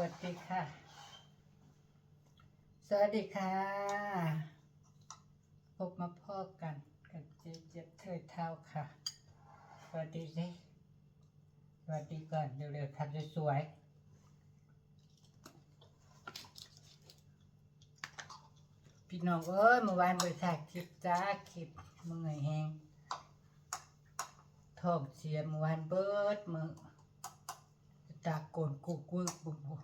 วัสดีค่ะ สวัสดีค่ะ พบมาพ่อกันกับเจ๊เจ็บเธอเท้าค่ะ สวัสดีสิสวัสดีก่อนเร็วๆทำสวยๆพี่น้องเอ้ยเมื่อวานบริษัทคลิปจ้าคลิปเมื่อยแหงท้องเสียเมื่อวานเบิดมือ ตาโกนกุกกุกบุบบุ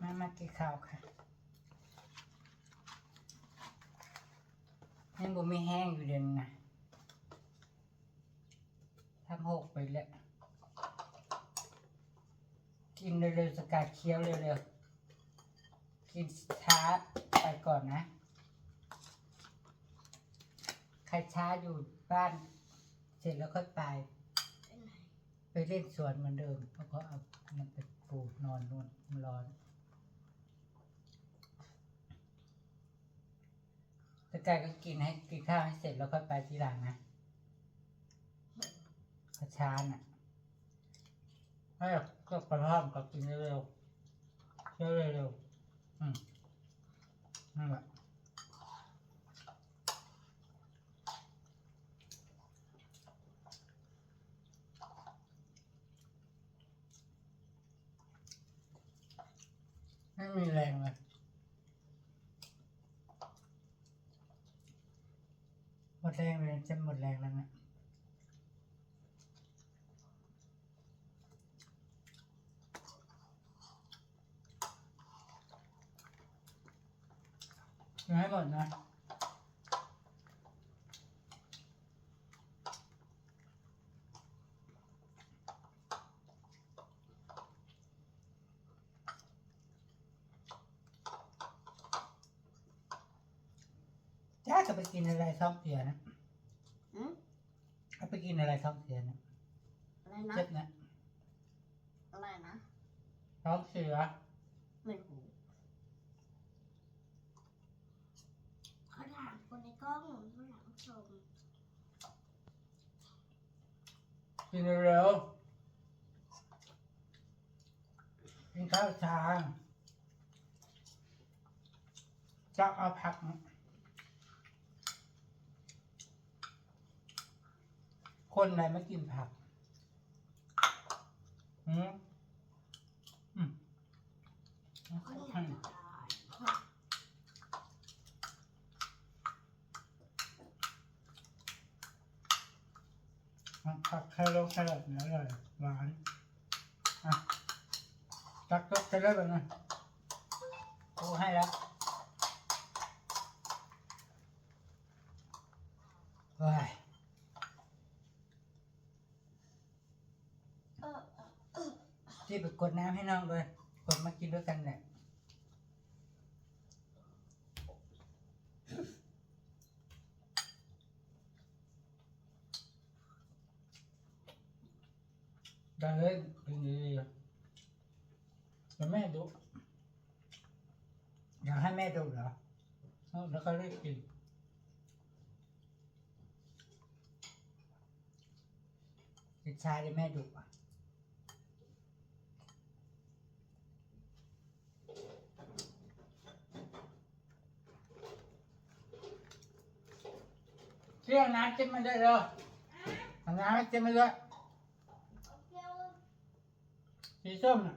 มามากินข้าวค่ะยังบ่ไม่แห้งอยู่เด่นนะทำหกไปแล้ว กินเร็วๆสกัดเคี้ยวเร็วๆ กินช้าไปก่อนนะ ใครช้าอยู่บ้าน เสร็จแล้วค่อยไป ไปเล่นสวนเหมือนเดิมแล้วก็เอามันไปปลูกนอนนู่นมันร้อน แต่กายก็กินให้กินข้าวให้เสร็จแล้วค่อยไปทีหลังนะกระชานอะให้ก็กระท่อมก็กินเร็วเร็วเร็วอืมนั่นแหละไม่มีแรงเลยหมดแรงเลยจะหมดแรงแล้วนะยังให้หมดนะ จ้าจะไปกินอะไรท้องเสียนะอืมเอาไปกินอะไรท้องเสียนะอะไรนะเจ็บนะอะไรนะท้องเสียไม่รู้เขาถามคนในกล้องเขาถามชมกินเร็วๆกินข้าวเช้าจะเอาผักนะ คนไหนไม่กินผักอืมอืมเขาอยากจะตายผักแครอทแครอทเนี่ยอร่อยหวานอะตักก็จะได้แบบนั้นโอ้ให้แล้วว้าย เออเออเออ ที่ไปกดน้ำให้น้องเลย กดมากินด้วยกันแหละได้เลยกินดีๆแต่แม่ดุอยากให้แม่ดุเหรอเอาแล้วก็เรียกกินกินชาดิแม่ดุอะ รียกน้ำจิ้มมาด้วยเร็วเอาน้ำจิ้มมาด้วยสีส้มน่ะ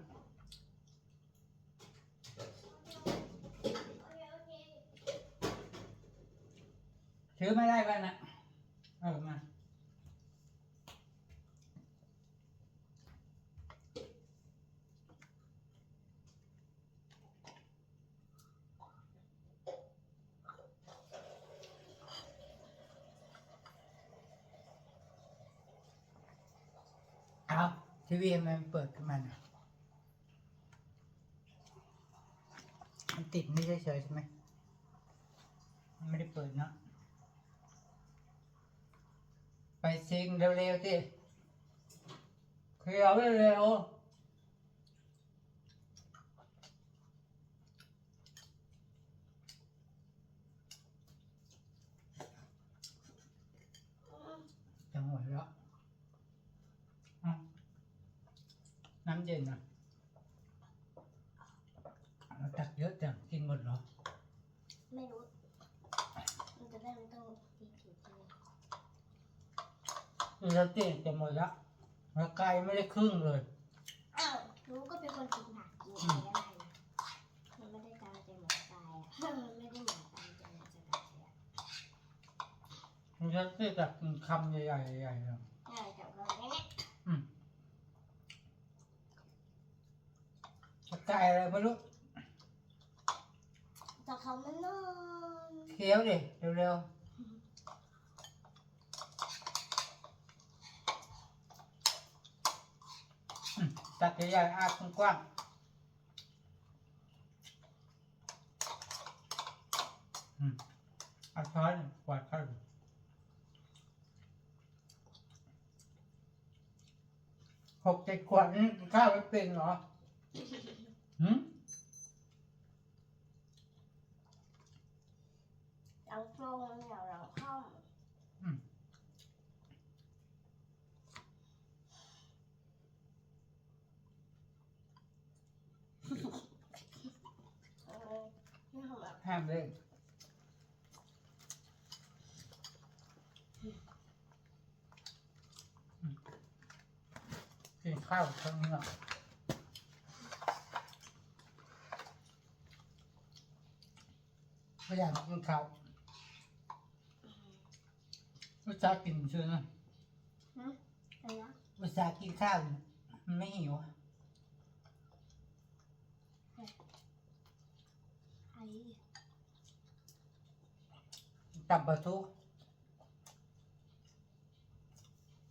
ถือไม่ได้บ้านน่ะเอามาเอา ทีวีมันเปิดขึ้นมาน่ะมันติดไม่เฉยๆใช่ไหมไม่ได้เปิดเนาะไปซิงเร็วๆสิเคลียร์เร็วๆจะหมดแล้วอะ น้ำเย็นนะเราตักเยอะจังกินหมดเหรอ ไม่รู้ มันจะได้ไม่ต้องกินผิดใช่ไหมดูแล้วเตียจะหมดละแล้วไก่ไม่ได้ครึ่งเลย อ้าวรู้ก็เป็นคนกินผักกินอะไรก็ได้นะมันไม่ได้ตามใจหมอกายอะ มันไม่ได้หมอตามใจหมอจะตายอะดูแล้วเตียตักกินคำใหญ่ๆใหญ่ๆเลย ใช่แต่ก็ไม่เนี่ย อืมแล้ว ไก่อะไรไม่รู้แต่เขาไม่นอนเคี้ยวดิเร็วๆอืมตักใหญ่ๆอาบกว้างๆอืมเอาช้อนกวาดข้าวหกเจ็ดขวดนี่กินข้าวไม่เป็นเหรอหืม หลังตรงเหนียวหลังค่อม อืม เออนี่ของแบบ ห้ามเล่นอืมกินข้าวทั้งนี้อะไม่อยากกินข้าวอุตส่าห์กินเชื่อนะอะไรนะอุตส่าห์กินข้าวอยู่มันไม่หิวอะไอ้ ตับปลาทู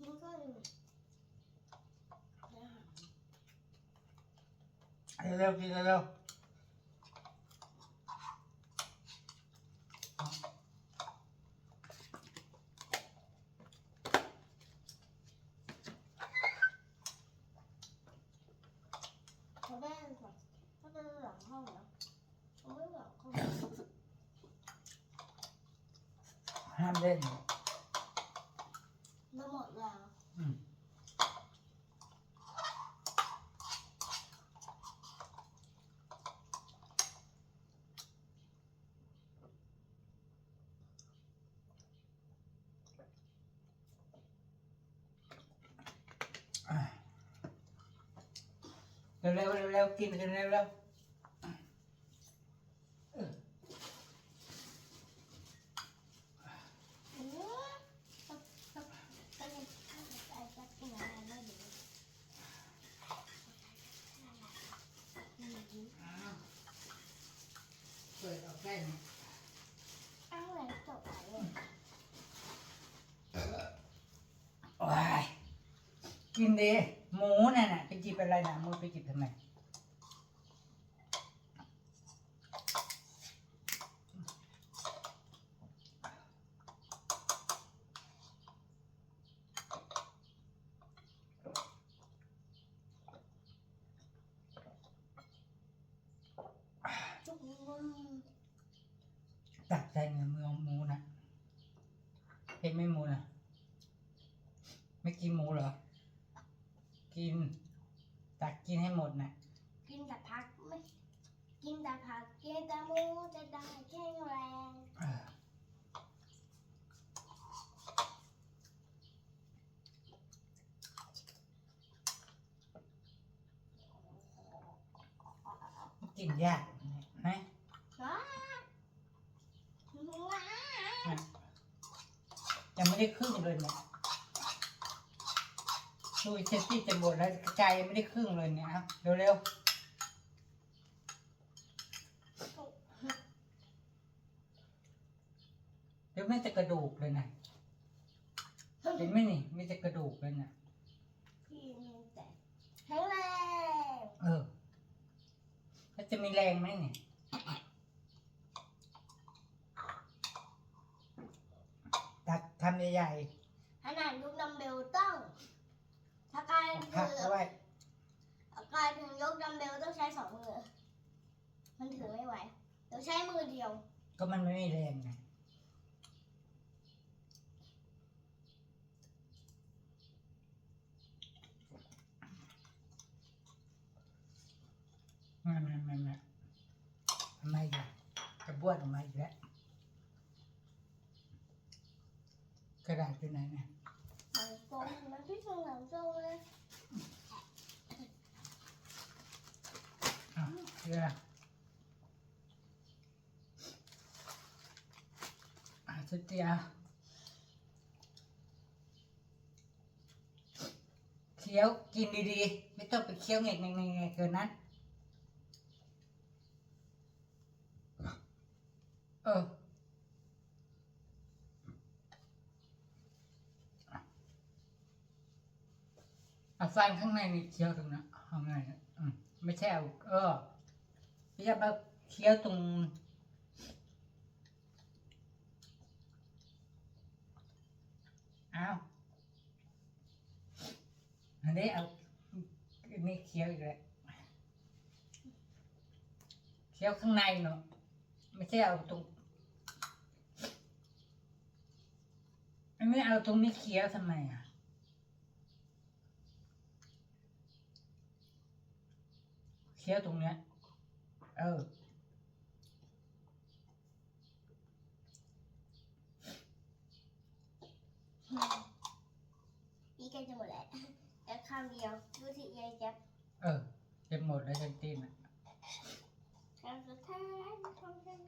มันก็อยู่นะเร็วๆกินเร็วเขาได้ก่อนเขาได้หลังห้องนะเขาไม่หลังห้อง ๆห้าม เล่นมาหมดแล้วอืมอะเร็วๆเร็วๆกินกันเร็วๆเออ อืมก็ก็ก็ยังข้าวไอ้จักกินอะไรไม่รู้อืม อ้าวเปิดออกได้ไหม อ้าวแล้วจบไปเลย โอ้ย กินดีหมูน่ะน่ะไปจิบอะไรนะมือไปจิบทำไมจุกตักใจเงินมือหมูนะเห็นไมหมูนะไม่กินหมูเหรอ กิน ตักกินให้หมดนะ กินแต่ผักไม่กินแต่ผักกินแต่ หมูจะได้แข็งแรงกินยากนะว้าว้ายังไม่ได้ครึ่งเลยเนี่ยดูเซฟตี้จะหมดแล้วใจยังไม่ได้ครึ่งเลยเนี่ยเร็วๆ เดี๋ยวไม่จะกระดูกเลยนะเห็นไหมนี่ไม่จะกระดูกเลยนะพี่มีแต่แข็งแรงเออแล้วจะมีแรงไหมเนี่ยตักทำใหญ่ขนาดยกดัมเบลต้องถ้ากายๆพักถือเอาไว้กายถึงยกดัมเบลต้องใช้สองมือ มันถือไม่ไหวต้องใช้มือเดียว ก็มันไม่มีแรงไง ไม่ไม่ไม่ไม่ทำไมอีกอะจะบ้วนออกมาอีกแล้ว กระดาษอยู่ไหนเนี่ยหนังตรงมันพี่ส่งหนังตรงเลยอะเดี๋ยวอะสเดียวเคี้ยวกินดีๆ ไม่ต้องไปเคี้ยวแงกๆๆๆเกินนั้น เออ เอาฟันข้างในนี่เคี้ยวตรงนั้นข้างในนะอืมไม่ใช่เอาเออไม่ใช่เอาเคี้ยวตรงเอาอันนี้เอาอันนี้เคี้ยวอีกแล้วเคี้ยวข้างในเนาะไม่ใช่เอาตรงอันนี้เอาตรงนี้เคี้ยวทำไมอะ คี้ยวตรงเนี้ย เอออีกใกล้จะหมดแล้วแค่ข้างเดียวดูสิยายแจ๊บเออจะหมดแล้วฉันตีนอะครั้งสุดท้ายของฉัน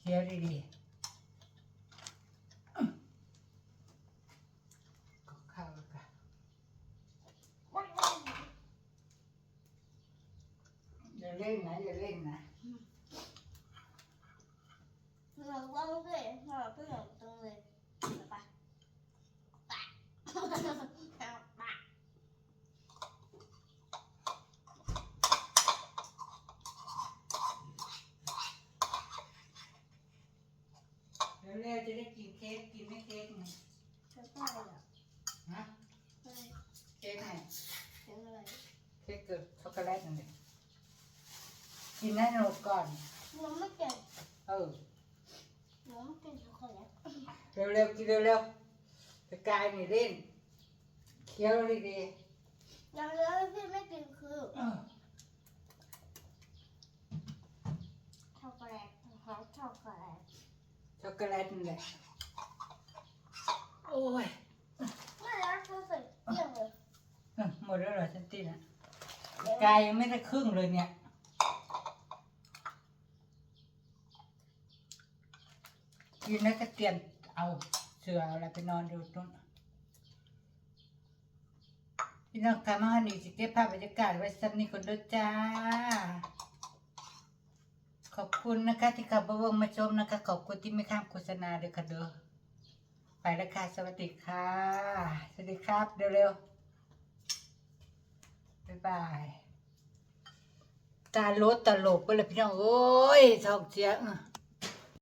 เคี้ยวดีๆอื้อก็เข้าวแล้วกันอย่า เล่นนะอย่าเล่นนะหนังตรงด้วยหนังตรงหนังตรงเลยไปไปไปเร็วๆจะได้กินเค้กกินไม่เค้กไงจะไปเหรอฮะไปเค้กไงถึงอะไรเค้กเกิดช็อกโกแลตนั่นเอง กินให้หมดก่อน หนูไม่เก่งเออ หนูไม่เก่งช็อกโกแลตเร็วๆกินเร็วๆสกายนี่เล่นเคี้ยวดีอย่างเดียวที่ไม่กินคือๆเออช็อกโกแลตหอมช็อกโกแลตช็อกโกแลตนี่แหละโอ้ยน่ารักที่สุดเยี่ยมเลยเออหมดแล้วเหรอฉันตีนะกายยังไม่ได้ครึ่งเลยเนี่ย กินแล้วก็เตรียมเอาเสือเอาอะไรไปนอนดูต้นพี่น้องทำมาหนีสิเก็บภาพบรรยากาศไว้สักนิดคนด้วยจ้า ขอบคุณนะคะที่ขับมาเบิ่งมาชมนะคะ ขอบคุณที่ไม่ข้ามโฆษณาเด้วยค่ะเด้อไปแล้วค่ะสวัสดีค่ะ สวัสดีครับเร็วๆบ๊ายบายตาโลดตลกไปเลยพี่น้อง โอ้ยท้องเสียเออ